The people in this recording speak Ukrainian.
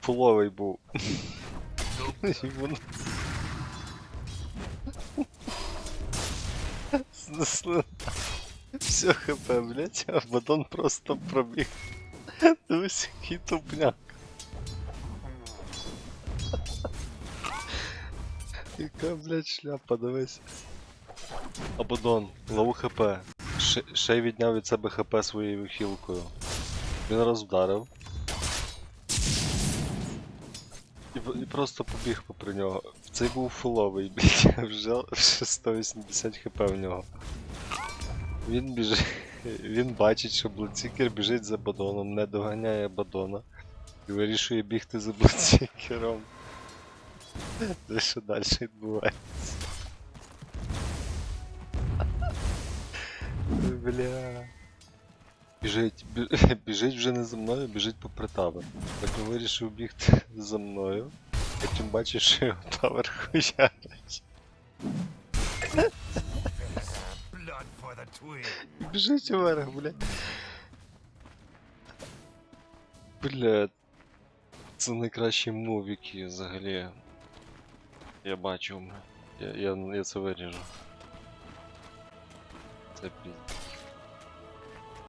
фуловий був. Знесли. Все хп, блять, а Бадон просто пробіг. Дивись, який тупняк. Яка, блядь, шляпа, дивись. Абадон, лову хп. Ще, й відняв від себе хп своєю хілкою. Він раз вдарив. І, просто побіг попри нього. Цей був фуловий, блядь, вже, вже 180 хп в нього. Він біжить. Він бачить, що Бладсікер біжить за Бадоном, не доганяє Бадона. І вирішує бігти за Бладсікером. Це що далі відбувається? Бля. Біжить, бі- біжить вже не за мною, біжить попри тавер. Потім вирішив бігти за мною. Потім бачиш, що його тавер хуярить. Біжить вверх, бля. Бля. Це найкращий мув, який взагалі. Я бачив. Я, я, я це виріжу. Це пізд.